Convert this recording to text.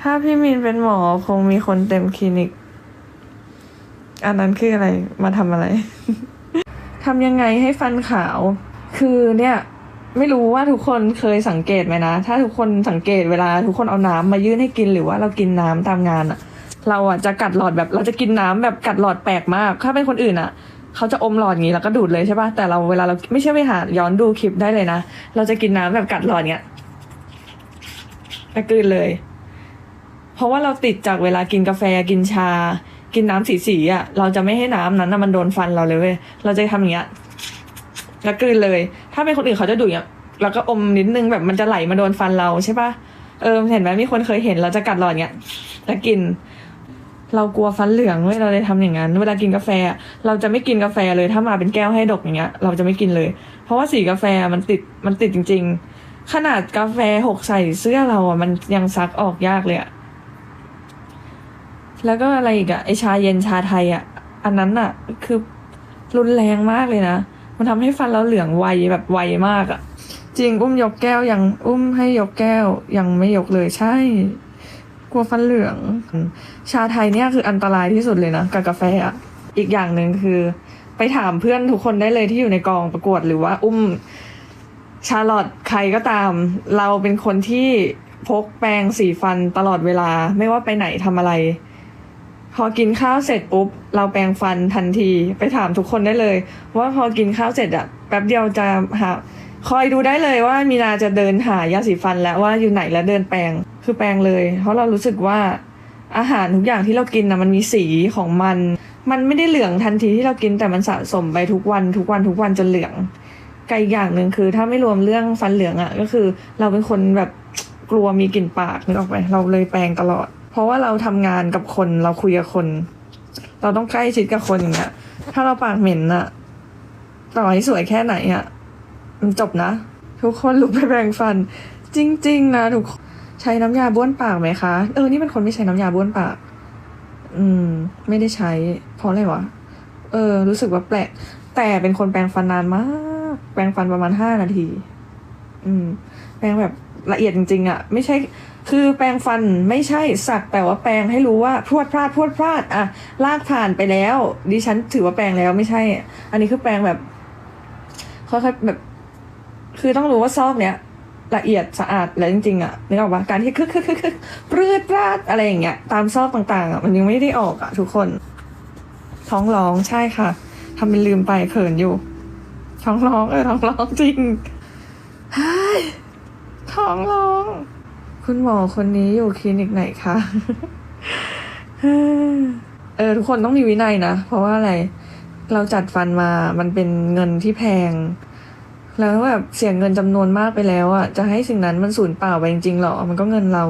ถ้าพี่มินเป็นหมอคงมีคนเต็มคลินิก อันนั้นคืออะไรมาทำอะไร ทำยังไงให้ฟันขาว คือเนี่ย ไม่รู้ว่าทุกคนเคยสังเกตไหมนะ ถ้าทุกคนสังเกตเวลาทุกคนเอาน้ำมายื่นให้กินหรือว่าเรากินน้ำตามงานอะเราอะจะกัดหลอดแบบเราจะกินน้ำแบบกัดหลอดแปลกมาก ถ้าเป็นคนอื่นอะเขาจะอมหลอดงี้แล้วก็ดูดเลยใช่ปะแต่เราเวลาเราไม่ใช่ไปหาย้อนดูคลิปได้เลยนะ เราจะกินน้ำแบบกัดหลอดเนี้ยกลืนเลย เพราะว่าเราติดจากเวลากินกาแฟกินชา กินน้ำสีสีอะ เราจะไม่ให้น้ำนั้นนะมันโดนฟันเราเลยเว้ยเราจะทำอย่างเงี้ยแล้วกลืนเลย ถ้าเป็นคนอื่นเขาจะดูอย่างเงี้ยแล้วก็อมนิดนึงแบบมันจะไหลมาโดนฟันเราใช่ปะเออเห็นไหมมีคนเคยเห็นเราจะกัดหลอดเงี้ยแล้วกิน เรากลัวฟันเหลืองเว้ยเราเลยทำอย่างนั้นเวลากินกาแฟ เราจะไม่กินกาแฟเลยถ้ามาเป็นแก้วให้ดกอย่างเงี้ย เราจะไม่กินเลย เพราะว่าสีกาแฟมันติดมันติดจริง ๆ ขนาดกาแฟหกใส่เสื้อเราอะมันยังซักออกยากเลยอะ แล้วก็อะไรอีกอะไอชาเย็นชาไทยอะอันนั้นอะคือรุนแรงมากเลยนะ มันทำให้ฟันเราเหลืองไวแบบไวมากอะจริงอุ้มยกแก้วยังอุ้มให้ยกแก้วยังไม่ยกเลยใช่ กลัวฟันเหลือง ชาไทยเนี่ยคืออันตรายที่สุดเลยนะกับกาแฟอะอีกอย่างหนึ่งคือ ไปถามเพื่อนทุกคนได้เลยที่อยู่ในกองประกวดหรือว่า อุ้มชาลอตใครก็ตาม เราเป็นคนที่พกแปรงสีฟันตลอดเวลา ไม่ว่าไปไหนทำอะไร พอกินข้าวเสร็จปุ๊บ เราแปรงฟันทันทีไปถามทุกคนได้เลย ว่าพอกินข้าวเสร็จอะแป๊บเดียวจะหาคอยดูได้เลยว่ามีนาจะเดินหายาสีฟันแล้วว่าอยู่ไหนแล้วเดินแปรงคือแปรงเลย เพราะเรารู้สึกว่าอาหารทุกอย่างที่เรากินนะมันมีสีของมัน มันไม่ได้เหลืองทันทีที่เรากินแต่มันสะสมไปทุกวันทุกวันทุกวันจนเหลืองไกอีกอย่างหนึ่งคือ ถ้าไม่รวมเรื่องฟันเหลืองอะ่ะก็คือ เราเป็นคนแบบกลัวมีกลิ่นปากนึกออกไหมเราเลยแปรงตลอด เพราะว่าเราทำงานกับคนเราคุยกับคน เราต้องใกล้ชิดกับคนอย่างเงี้ย ถ้าเราปากเหม็นอะต่อให้สวยแค่ไหนอะมันจบนะ ทุกคนลุกไปแปรงฟัน จริง ๆ นะทุกใช้น้ำยาบ้วนปากไหมคะเออนี่เป็นคนไม่ใช้น้ำยาบ้วนปาก อืม ไม่ได้ใช้ เพราะอะไรวะเออ รู้สึกว่าแปลก แต่เป็นคนแปรงฟันนานมาก แปรงฟันประมาณห้านาที อืม แปรงแบบละเอียดจริงๆอะ ไม่ใช่ คือแปรงฟันไม่ใช่สักแต่ว่าแปรงให้รู้ว่าพรวดพลาดพรวดพลาดอะลากผ่านไปแล้ว ดิฉันถือว่าแปรงแล้วไม่ใช่ อันนี้คือแปรงแบบค่อยๆแบบ คือต้องรู้ว่าซอกเนี้ยละเอียดสะอาดแล้วจริงๆอะนึกออกปะการที่คึกคึกคึกคึกปรืดปราดอะไรอย่างเงี้ยตามซอกต่างๆอะมันยังไม่ได้ออกอะทุกคน ท้องร้องใช่ค่ะทำเป็นลืมไปเขินอยู่ ท้องร้องเออท้องร้องจริงท้องร้อง คุณหมอคนนี้อยู่คลินิกไหนคะเออทุกคนต้องมีวินัยนะ เพราะว่าอะไร เราจัดฟันมามันเป็นเงินที่แพง แล้วแบบเสียเงินจำนวนมากไปแล้วอะจะให้สิ่งนั้นมันสูญเปล่าไปจริงๆหรอ มันก็เงินเรา